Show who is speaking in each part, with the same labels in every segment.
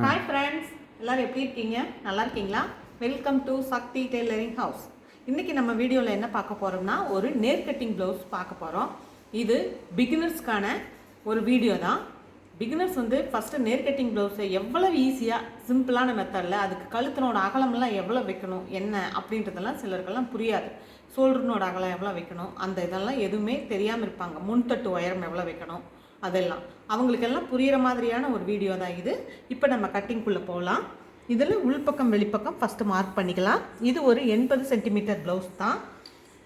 Speaker 1: hi friends எல்லோரும் எப்படி இருக்கீங்க நல்லா இருக்கீங்களா welcome to Sakthi tailoring house இன்றைக்கி நம்ம வீடியோவில் என்ன பார்க்க போகிறோம்னா ஒரு நேர் கட்டிங் ப்ளவுஸ் பார்க்க போகிறோம் இது பிகினர்ஸ்க்கான ஒரு வீடியோ தான் பிகினர்ஸ் வந்து ஃபஸ்ட்டு நேர் கட்டிங் ப்ளவுஸை எவ்வளவு ஈஸியாக சிம்பிளான மெத்தடில் அதுக்கு கழுத்தினோட அகலமெல்லாம் எவ்வளோ வைக்கணும் என்ன அப்படின்றதெல்லாம் சிலருக்கெல்லாம் புரியாது ஷோல்டர்னோட அகலம் எவ்வளோ வைக்கணும் அந்த இதெல்லாம் எதுவுமே தெரியாமல் இருப்பாங்க முன்தட்டு உயரம் எவ்வளோ வைக்கணும் அதெல்லாம் அவங்களுக்கெல்லாம் புரிகிற மாதிரியான ஒரு வீடியோ தான் இது இப்போ நம்ம கட்டிங்குள்ளே போகலாம் இதில் உள்பக்கம் வெளிப்பக்கம் ஃபஸ்ட்டு மார்க் பண்ணிக்கலாம் இது ஒரு எண்பது சென்டிமீட்டர் ப்ளவுஸ் தான்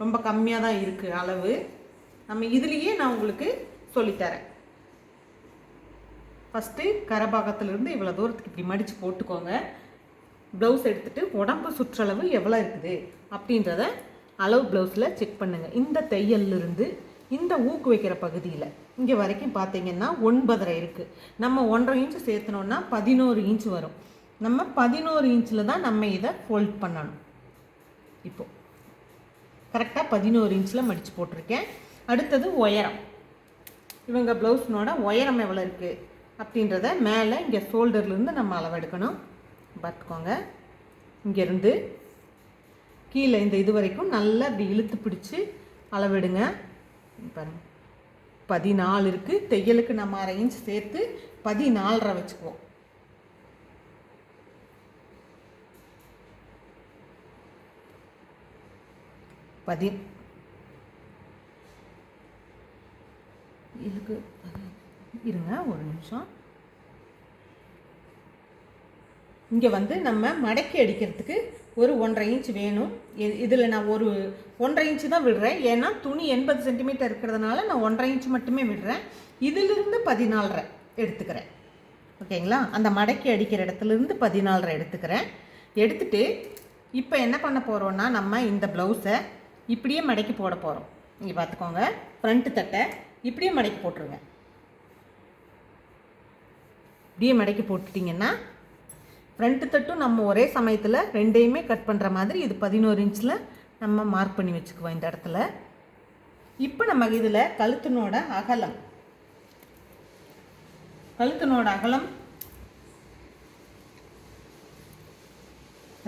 Speaker 1: ரொம்ப கம்மியாக தான் இருக்குது அளவு நம்ம இதுலேயே நான் உங்களுக்கு சொல்லித்தரேன் ஃபஸ்ட்டு கரபாகத்துலேருந்து இவ்வளோ தூரத்துக்கு இப்படி மடித்து போட்டுக்கோங்க ப்ளவுஸ் எடுத்துகிட்டு உடம்பு சுற்றளவு எவ்வளோ இருக்குது அப்படின்றத அளவு ப்ளவுஸில் செக் பண்ணுங்கள் இந்த தையல்லிருந்து இந்த ஊக்கு வைக்கிற பகுதியில் இங்கே வரைக்கும் பார்த்தீங்கன்னா ஒன்பதரை இருக்குது நம்ம ஒன்றரை இன்ச்சு சேர்த்தனோன்னா பதினோரு இன்ச்சு வரும் நம்ம பதினோரு இன்ச்சில் தான் நம்ம இதை ஃபோல்ட் பண்ணணும் இப்போது கரெக்டாக பதினோரு இன்ச்சில் மடித்து போட்டிருக்கேன் அடுத்தது உயரம் இவங்க ப்ளவுஸ்னோட உயரம் எவ்வளோ இருக்குது அப்படின்றத மேலே இங்கே ஷோல்டர்லேருந்து நம்ம அளவெடுக்கணும் பார்த்துக்கோங்க இங்கேருந்து கீழே இந்த இது வரைக்கும் நல்லா இப்படி இழுத்து பிடிச்சி அளவெடுங்க இப்போ பதினாலு இருக்குது தையலுக்கு நம்ம அரை சேர்த்து பதினாலரை வச்சுக்குவோம் பதி இதுக்கு இருங்க ஒரு நிமிஷம் இங்கே வந்து நம்ம மடக்கி அடிக்கிறதுக்கு ஒரு ஒன்றரை இன்ச் வேணும் இதில் நான் ஒரு ஒன்றரை இன்ச்சு தான் விடுறேன் ஏன்னா துணி எண்பது சென்டிமீட்டர் இருக்கிறதுனால நான் ஒன்றரை இன்ச்சு மட்டுமே விடுறேன் இதிலிருந்து பதினாலரை எடுத்துக்கிறேன் ஓகேங்களா அந்த மடக்கி அடிக்கிற இடத்துலேருந்து பதினாலரை எடுத்துக்கிறேன் எடுத்துட்டு இப்போ என்ன பண்ண போகிறோன்னா நம்ம இந்த ப்ளவுஸை இப்படியே மடக்கி போட போகிறோம் நீங்கள் பார்த்துக்கோங்க ஃப்ரண்ட்டு தட்டை இப்படியே மடக்கி போட்டுருங்க இப்படியே மடக்கி போட்டுட்டிங்கன்னா ஃப்ரண்ட் தட்டும் நம்ம ஒரே சமயத்தில் ரெண்டையுமே கட் பண்ணுற மாதிரி இது பதினோரு இன்ச்சில் நம்ம மார்க் பண்ணி வச்சுக்குவோம் இந்த இடத்துல இப்போ நம்ம இதில் கழுத்தினோட அகலம் கழுத்தினோட அகலம்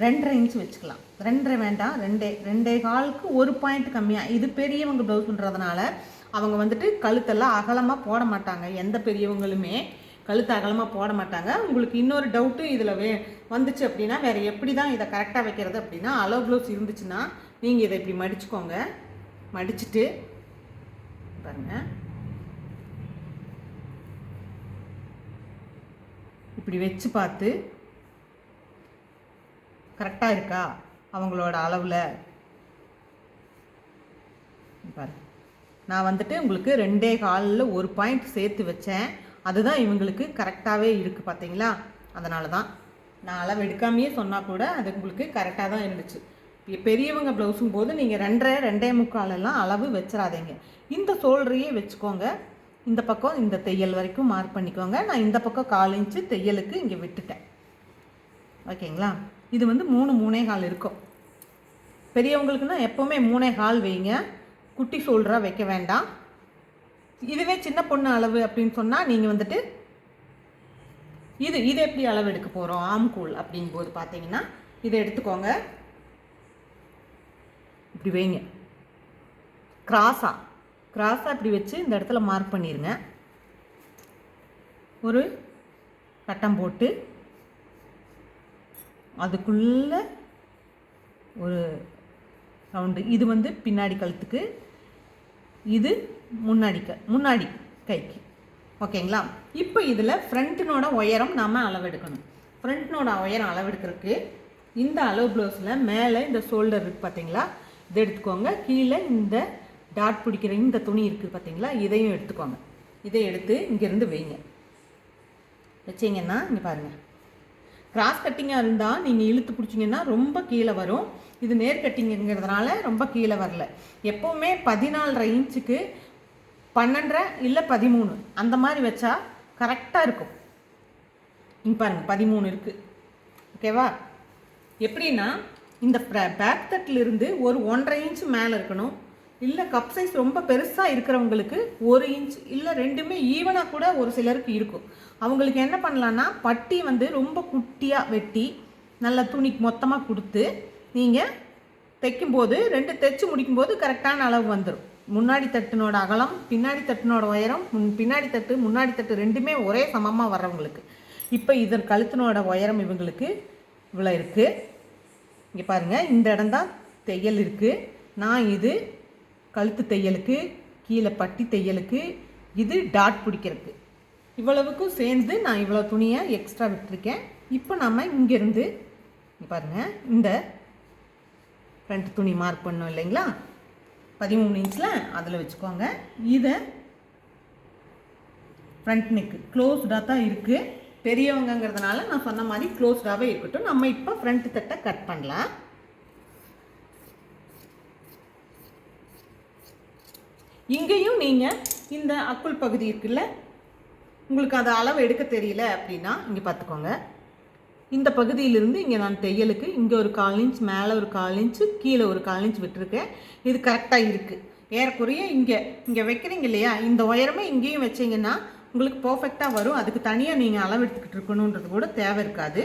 Speaker 1: ரெண்டரை இன்ச் வச்சுக்கலாம் ரெண்டரை வேண்டாம் ரெண்டே ரெண்டே காலுக்கு ஒரு பாயிண்ட் கம்மியாக இது பெரியவங்க ப்ளவுஸ் பண்ணுறதுனால அவங்க வந்துட்டு கழுத்தெல்லாம் அகலமாக போட மாட்டாங்க எந்த பெரியவங்களுமே கழுத்து அகலமாக போட மாட்டாங்க உங்களுக்கு இன்னொரு டவுட்டும் இதில் வே வந்துச்சு அப்படின்னா வேறு எப்படி தான் இதை கரெக்டாக வைக்கிறது அப்படின்னா அலோ க்ளவுஸ் இருந்துச்சுன்னா நீங்கள் இதை இப்படி மடிச்சுக்கோங்க மடிச்சுட்டு பாருங்க இப்படி வச்சு பார்த்து கரெக்டாக இருக்கா அவங்களோட அளவில் பாருங்க நான் வந்துட்டு உங்களுக்கு ரெண்டே காலில் ஒரு பாயிண்ட் சேர்த்து வச்சேன் அதுதான் இவங்களுக்கு கரெக்டாகவே இருக்குது பார்த்தீங்களா அதனால தான் நான் அளவு எடுக்காமையே சொன்னால் கூட அது உங்களுக்கு கரெக்டாக தான் இருந்துச்சு பெரியவங்க ப்ளவுஸும் போது நீங்கள் ரெண்டரை ரெண்டே முக்காலெல்லாம் அளவு வச்சிடாதீங்க இந்த சோல்டரையே வச்சுக்கோங்க இந்த பக்கம் இந்த தையல் வரைக்கும் மார்க் பண்ணிக்கோங்க நான் இந்த பக்கம் கால் இன்ச்சு தையலுக்கு இங்கே விட்டுட்டேன் ஓகேங்களா இது வந்து மூணு மூணே கால் இருக்கும் பெரியவங்களுக்குன்னா எப்போவுமே மூணே கால் வைங்க குட்டி சோல்டராக வைக்க வேண்டாம் இதுவே சின்ன பொண்ணு அளவு அப்படின்னு சொன்னால் நீங்கள் வந்துட்டு இது இது எப்படி அளவு எடுக்க போகிறோம் ஆம்கூல் அப்படிங்கும்போது பார்த்தீங்கன்னா இதை எடுத்துக்கோங்க இப்படி வைங்க கிராஸாக கிராஸாக இப்படி வச்சு இந்த இடத்துல மார்க் பண்ணிடுங்க ஒரு கட்டம் போட்டு அதுக்குள்ளே ஒரு ரவுண்டு இது வந்து பின்னாடி கழுத்துக்கு இது முன்னாடி க முன்னாடி கைக்கு ஓகேங்களா இப்போ இதில் ஃப்ரண்ட்டினோட உயரம் நாம் அளவெடுக்கணும் ஃப்ரண்ட்னோட உயரம் அளவெடுக்கிறதுக்கு இந்த அளவு ப்ளவுஸில் மேலே இந்த ஷோல்டர் இருக்குது பார்த்தீங்களா இதை எடுத்துக்கோங்க கீழே இந்த டாட் பிடிக்கிற இந்த துணி இருக்குது பார்த்தீங்களா இதையும் எடுத்துக்கோங்க இதை எடுத்து இங்கேருந்து வைங்க வச்சிங்கன்னா இங்கே பாருங்கள் கிராஸ் கட்டிங்காக இருந்தால் நீங்கள் இழுத்து பிடிச்சிங்கன்னா ரொம்ப கீழே வரும் இது நேர் கட்டிங்கிறதுனால ரொம்ப கீழே வரல எப்போவுமே பதினாலரை இன்ச்சுக்கு பன்னெண்டரை இல்லை பதிமூணு அந்த மாதிரி வச்சா கரெக்டாக இருக்கும் இங்கே பாருங்கள் பதிமூணு இருக்குது ஓகேவா எப்படின்னா இந்த பேக் இருந்து ஒரு ஒன்றரை இன்ச்சு மேலே இருக்கணும் இல்லை கப் சைஸ் ரொம்ப பெருசாக இருக்கிறவங்களுக்கு ஒரு இன்ச் இல்லை ரெண்டுமே ஈவனாக கூட ஒரு சிலருக்கு இருக்கும் அவங்களுக்கு என்ன பண்ணலான்னா பட்டி வந்து ரொம்ப குட்டியாக வெட்டி நல்ல துணிக்கு மொத்தமாக கொடுத்து நீங்கள் தைக்கும்போது ரெண்டு தைச்சு முடிக்கும்போது கரெக்டான அளவு வந்துடும் முன்னாடி தட்டினோட அகலம் பின்னாடி தட்டினோட உயரம் முன் பின்னாடி தட்டு முன்னாடி தட்டு ரெண்டுமே ஒரே சமமாக வர்றவங்களுக்கு இப்போ இதன் கழுத்தினோட உயரம் இவங்களுக்கு இவ்வளோ இருக்குது இங்கே பாருங்கள் இந்த இடம் தான் தையல் இருக்குது நான் இது கழுத்து தையலுக்கு கீழே பட்டி தையலுக்கு இது டாட் பிடிக்கிறதுக்கு இவ்வளவுக்கும் சேர்ந்து நான் இவ்வளோ துணியை எக்ஸ்ட்ரா விட்டுருக்கேன் இப்போ நம்ம இங்கேருந்து பாருங்கள் இந்த ஃப்ரண்ட் துணி மார்க் பண்ணோம் இல்லைங்களா பதிமூணு இன்ச்சில் அதில் வச்சுக்கோங்க இதை ஃப்ரண்ட் நெக்கு க்ளோஸ்டாக தான் இருக்குது பெரியவங்கிறதுனால நான் சொன்ன மாதிரி க்ளோஸ்டாகவே இருக்கட்டும் நம்ம இப்போ ஃப்ரண்ட் தட்டை கட் பண்ணலாம் இங்கேயும் நீங்கள் இந்த அக்குள் பகுதி இருக்குல்ல உங்களுக்கு அதை அளவு எடுக்க தெரியல அப்படின்னா இங்கே பார்த்துக்கோங்க இந்த பகுதியிலிருந்து இங்கே நான் தையலுக்கு இங்கே ஒரு கால் இன்ச் மேலே ஒரு கால் இன்ச்சு கீழே ஒரு கால் இன்ச் விட்டுருக்கேன் இது கரெக்டாக இருக்குது ஏறக்குறைய இங்கே இங்கே வைக்கிறீங்க இல்லையா இந்த உயரமே இங்கேயும் வச்சிங்கன்னா உங்களுக்கு பர்ஃபெக்டாக வரும் அதுக்கு தனியாக நீங்கள் அளவு எடுத்துக்கிட்டு இருக்கணுன்றது கூட தேவை இருக்காது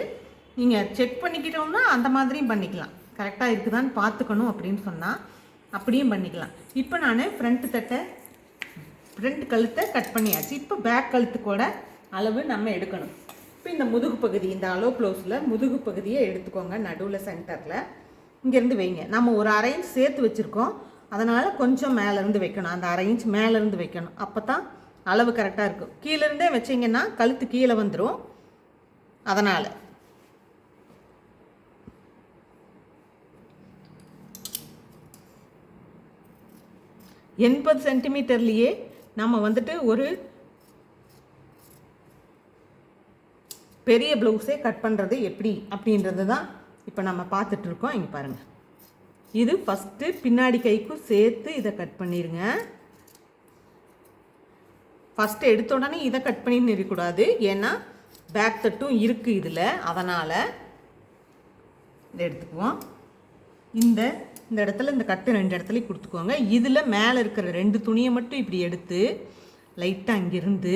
Speaker 1: நீங்கள் செக் பண்ணிக்கிட்டோம்னா அந்த மாதிரியும் பண்ணிக்கலாம் கரெக்டாக இருக்குதான்னு பார்த்துக்கணும் அப்படின்னு சொன்னால் அப்படியும் பண்ணிக்கலாம் இப்போ நான் ஃப்ரண்ட்டு தட்டை ஃப்ரண்ட் கழுத்தை கட் பண்ணியாச்சு இப்போ பேக் கழுத்து கூட அளவு நம்ம எடுக்கணும் இப்போ இந்த முதுகு பகுதி இந்த அலோ க்ளோஸில் முதுகு பகுதியை எடுத்துக்கோங்க நடுவில் சென்டரில் இங்கேருந்து வைங்க நம்ம ஒரு அரை இன்ச் சேர்த்து வச்சுருக்கோம் அதனால் கொஞ்சம் மேலேருந்து வைக்கணும் அந்த அரை இன்ச் மேலேருந்து வைக்கணும் அப்போ தான் அளவு கரெக்டாக இருக்கும் கீழேருந்தே வச்சிங்கன்னா கழுத்து கீழே வந்துடும் அதனால் எண்பது சென்டிமீட்டர்லேயே நம்ம வந்துட்டு ஒரு பெரிய ப்ளவுஸே கட் பண்ணுறது எப்படி அப்படின்றது தான் இப்போ நம்ம பார்த்துட்ருக்கோம் இங்கே பாருங்கள் இது ஃபஸ்ட்டு பின்னாடி கைக்கும் சேர்த்து இதை கட் பண்ணிடுங்க ஃபஸ்ட்டு எடுத்த உடனே இதை கட் பண்ணி நிறக்கூடாது ஏன்னா பேக் தட்டும் இருக்குது இதில் அதனால் இதை எடுத்துக்குவோம் இந்த இந்த இடத்துல இந்த கட்டு ரெண்டு இடத்துலையும் கொடுத்துக்கோங்க இதில் மேலே இருக்கிற ரெண்டு துணியை மட்டும் இப்படி எடுத்து லைட்டாக அங்கிருந்து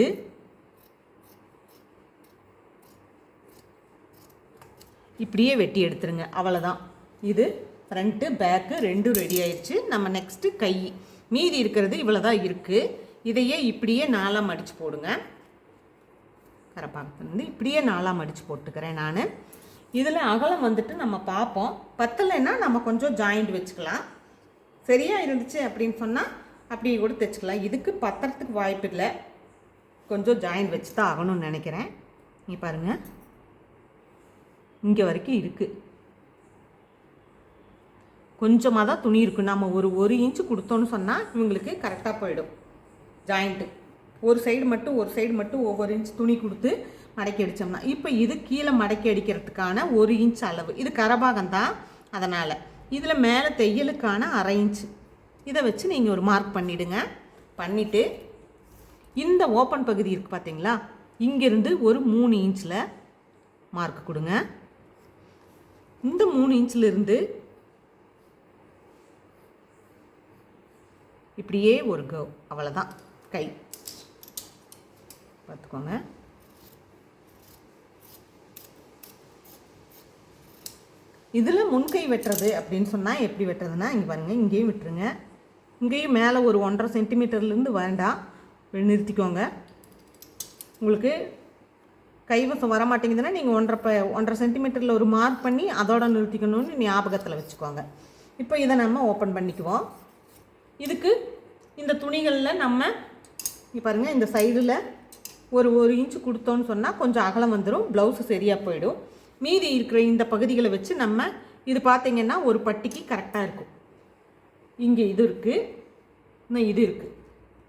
Speaker 1: இப்படியே வெட்டி எடுத்துருங்க அவ்வளோதான் இது ஃப்ரண்ட்டு பேக்கு ரெண்டும் ரெடி ஆயிடுச்சு நம்ம நெக்ஸ்ட்டு கை மீதி இருக்கிறது இவ்வளோ தான் இருக்குது இதையே இப்படியே நாலாம் அடித்து போடுங்க கரப்பாக்கத்துலேருந்து இப்படியே நாலாம் அடித்து போட்டுக்கிறேன் நான் இதில் அகலம் வந்துட்டு நம்ம பார்ப்போம் பத்தலைன்னா நம்ம கொஞ்சம் ஜாயிண்ட் வச்சுக்கலாம் சரியாக இருந்துச்சு அப்படின்னு சொன்னால் அப்படியே கூட தைச்சிக்கலாம் இதுக்கு பத்திரத்துக்கு வாய்ப்பு இல்லை கொஞ்சம் ஜாயிண்ட் வச்சு தான் ஆகணும்னு நினைக்கிறேன் நீ பாருங்கள் இங்கே வரைக்கும் இருக்குது கொஞ்சமாக தான் துணி இருக்கும் நம்ம ஒரு ஒரு இன்ச்சு கொடுத்தோன்னு சொன்னால் இவங்களுக்கு கரெக்டாக போயிடும் ஜாயிண்ட்டு ஒரு சைடு மட்டும் ஒரு சைடு மட்டும் ஒவ்வொரு இன்ச் துணி கொடுத்து மடக்கி அடித்தோம்னா இப்போ இது கீழே மடக்கி அடிக்கிறதுக்கான ஒரு இன்ச் அளவு இது கரபாகம் தான் அதனால் இதில் மேலே தையலுக்கான அரை இன்ச்சு இதை வச்சு நீங்கள் ஒரு மார்க் பண்ணிவிடுங்க பண்ணிவிட்டு இந்த ஓப்பன் பகுதி இருக்குது பார்த்தீங்களா இங்கேருந்து ஒரு மூணு இன்ச்சில் மார்க் கொடுங்க இந்த மூணு இன்ச்சிலிருந்து இப்படியே ஒரு கவ் அவ்வளோதான் கை பார்த்துக்கோங்க இதில் முன்கை வெட்டுறது அப்படின்னு சொன்னால் எப்படி வெட்டுறதுன்னா இங்கே பாருங்கள் இங்கேயும் விட்டுருங்க இங்கேயும் மேலே ஒரு ஒன்றரை சென்டிமீட்டர்லேருந்து வேண்டாம் நிறுத்திக்கோங்க உங்களுக்கு கைவசம் வரமாட்டேங்குதுன்னா நீங்கள் ஒன்றரை ப ஒன்றரை சென்டிமீட்டரில் ஒரு மார்க் பண்ணி அதோட நிறுத்திக்கணும்னு ஞாபகத்தில் வச்சுக்கோங்க இப்போ இதை நம்ம ஓப்பன் பண்ணிக்குவோம் இதுக்கு இந்த துணிகளில் நம்ம பாருங்கள் இந்த சைடில் ஒரு ஒரு இன்ச்சு கொடுத்தோன்னு சொன்னால் கொஞ்சம் அகலம் வந்துடும் ப்ளவுஸு சரியாக போயிடும் மீதி இருக்கிற இந்த பகுதிகளை வச்சு நம்ம இது பார்த்திங்கன்னா ஒரு பட்டிக்கு கரெக்டாக இருக்கும் இங்கே இது இருக்குது இன்னும் இது இருக்குது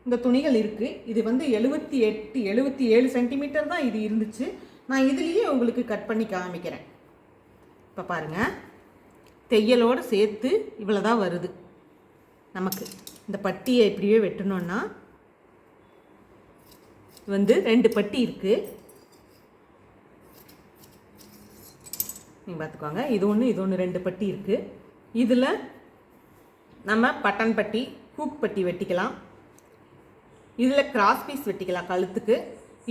Speaker 1: இந்த துணிகள் இருக்குது இது வந்து எழுபத்தி எட்டு எழுபத்தி ஏழு சென்டிமீட்டர் தான் இது இருந்துச்சு நான் இதுலேயே உங்களுக்கு கட் பண்ணி காமிக்கிறேன் இப்போ பாருங்கள் தையலோடு சேர்த்து இவ்வளோ தான் வருது நமக்கு இந்த பட்டியை இப்படியே வெட்டணுன்னா வந்து ரெண்டு பட்டி இருக்குது நீங்கள் பார்த்துக்கோங்க இது ஒன்று இது ஒன்று ரெண்டு பட்டி இருக்குது இதில் நம்ம பட்டன் பட்டி ஹூக் பட்டி வெட்டிக்கலாம் இதில் கிராஸ் பீஸ் வெட்டிக்கலாம் கழுத்துக்கு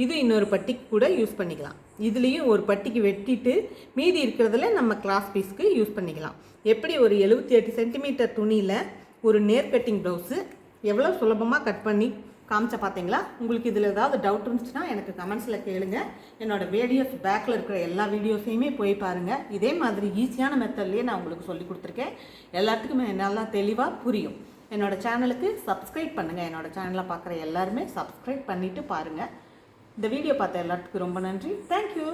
Speaker 1: இது இன்னொரு பட்டிக்கு கூட யூஸ் பண்ணிக்கலாம் இதுலேயும் ஒரு பட்டிக்கு வெட்டிட்டு மீதி இருக்கிறதுல நம்ம கிளாஸ் பீஸ்க்கு யூஸ் பண்ணிக்கலாம் எப்படி ஒரு எழுபத்தி எட்டு சென்டிமீட்டர் துணியில் ஒரு நேர் கட்டிங் ப்ளவுஸு எவ்வளோ சுலபமாக கட் பண்ணி காமிச்சா பார்த்தீங்களா உங்களுக்கு இதில் ஏதாவது டவுட் இருந்துச்சுன்னா எனக்கு கமெண்ட்ஸில் கேளுங்க என்னோடய வீடியோஸ் பேக்கில் இருக்கிற எல்லா வீடியோஸையுமே போய் பாருங்கள் இதே மாதிரி ஈஸியான மெத்தட்லேயே நான் உங்களுக்கு சொல்லி கொடுத்துருக்கேன் எல்லாத்துக்குமே நல்லா தெளிவாக புரியும் என்னோடய சேனலுக்கு சப்ஸ்கிரைப் பண்ணுங்கள் என்னோடய சேனலை பார்க்குற எல்லாருமே சப்ஸ்கிரைப் பண்ணிவிட்டு பாருங்கள் இந்த வீடியோ பார்த்த எல்லாத்துக்கும் ரொம்ப நன்றி தேங்க்யூ